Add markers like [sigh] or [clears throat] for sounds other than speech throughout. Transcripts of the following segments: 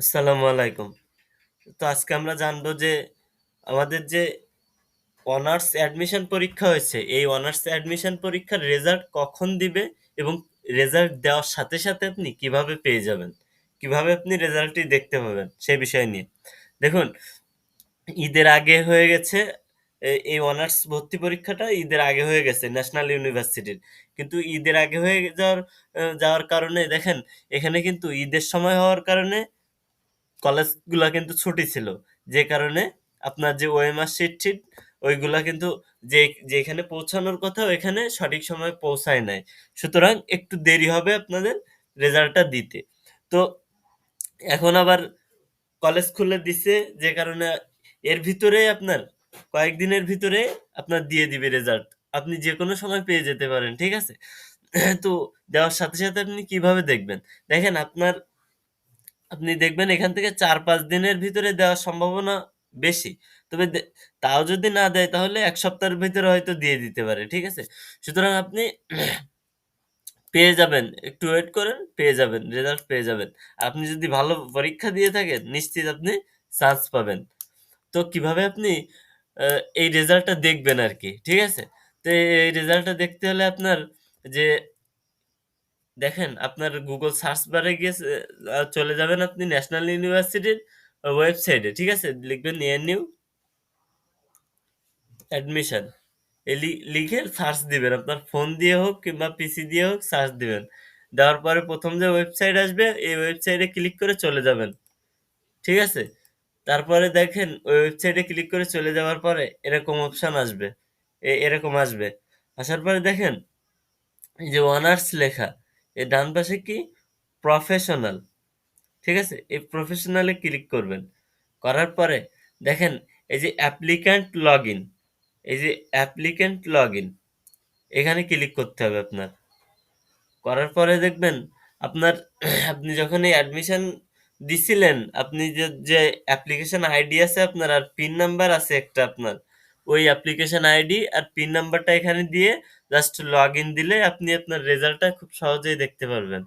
আসসালামু আলাইকুম। তো আজকে আমরা জানব যে আমাদের যে অনার্স অ্যাডমিশন পরীক্ষা হয়েছে, এই অনার্স অ্যাডমিশন পরীক্ষার রেজাল্ট কখন দিবে এবং রেজাল্ট দেওয়ার সাথে, সাথে আপনি কীভাবে পেয়ে যাবেন? কীভাবে আপনি রেজাল্টটি দেখতে পাবেন? সে বিষয় নিয়ে। দেখুন, ঈদের আগে হয়ে গেছে এই অনার্স ভর্তি পরীক্ষাটা ঈদের আগে হয়ে গেছে ন্যাশনাল ইউনিভার্সিটির। কিন্তু ঈদের আগে হয়ে যাওয়ার যাওয়ার কারণে দেখেন এখানে কিন্তু ঈদের সময় হওয়ার কারণে কলেজগুলা কিন্তু ছুটি ছিল। যে কারণে আপনার যে ওএমআর শিট-টিট ওইগুলা কিন্তু যে যেখানে পৌঁছানোর কথা ওইখানে সঠিক সময়ে পৌঁছায় নাই। সুতরাং একটু দেরি হবে আপনাদের রেজাল্টটা দিতে। তো এখন আবার কলেজ খুলে দিছে যে কারণে এর ভিতরেই আপনার কয়েকদিনের ভিতরে আপনার দিয়ে দিবে রেজাল্ট। আপনি যে কোনো সময় পেয়ে যেতে পারেন। ঠিক আছে? তো দেওয়ার সাথে, সাথে আপনি কীভাবে দেখবেন? দেখেন আপনার আপনি দেখবেন এখান থেকে ৪-৫ দিনের ভিতরে দেওয়ার সম্ভাবনা বেশি। তবে তাও যদি না দেয় তাহলে এক সপ্তাহের ভিতরে হয়তো দিয়ে দিতে পারে। ঠিক আছে? সুতরাং আপনি [clears throat] পেয়ে যাবেন। একটু ওয়েট করেন, পেয়ে যাবেন। রেজাল্ট পেয়ে যাবেন। আপনি যদি ভালো পরীক্ষা দিয়ে থাকেন নিশ্চিত আপনি চান্স পাবেন। তো কীভাবে আপনি এই রেজাল্টটা দেখবেন আর কি ঠিক আছে? তো এই রেজাল্টটা দেখতে হলে আপনার যে দেখেন, আপনার Google সার্চ বারে গিয়ে চলে যাবেন আপনি ন্যাশনাল ইউনিভার্সিটির ওয়েবসাইটে। ঠিক আছে? লিখবেন এএনইউ অ্যাডমিশন। এ লিখে সার্চ দিবেন। আপনার ফোন দিয়ে হোক কিংবা পিসি দিয়ে হোক সার্চ দিবেন। দেওয়ার পরে ১ম যে ওয়েবসাইট আসবে, এই ওয়েবসাইটে ক্লিক করে চলে যাবেন। ঠিক আছে? তারপরে দেখেন, ওই ওয়েবসাইটে ক্লিক করে চলে যাওয়ার পরে এরকম অপশন আসবে। এ, এরকম আসবে। আসার পরে দেখেন, এই যে অনার্স লেখা। এর ডান পাশে কি? প্রফেশনাল। ঠিক আছে? এই প্রফেশনাল ক্লিক করবেন। করার পরে দেখেন এই যে অ্যাপ্লিক্যান্ট লগ ইন এই যে অ্যাপ্লিক্যান্ট লগ ইন এখানে ক্লিক করতে হবে আপনার। করার পরে দেখবেন আপনার [clears throat] আপনি যখন এই অ্যাডমিশন দিছিলেন, আপনি যে, যে অ্যাপ্লিকেশন আইডি আছে আপনার আর পিন নাম্বার আছে একটা আপনার। ওই অ্যাপ্লিকেশন আইডি আর পিন নাম্বারটা এখানে দিয়ে জাস্ট লগ ইন দিলে আপনি আপনার রেজাল্টটা খুব সহজেই দেখতে পারবেন।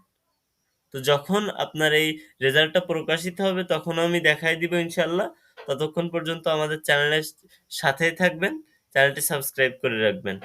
তো যখন আপনার এই রেজাল্টটা প্রকাশিত হবে, তখন আমি দেখাই দিব ইনশাল্লাহ ততক্ষণ পর্যন্ত আমাদের চ্যানেলের সাথেই থাকবেন। চ্যানেলটি সাবস্ক্রাইব করে রাখবেন।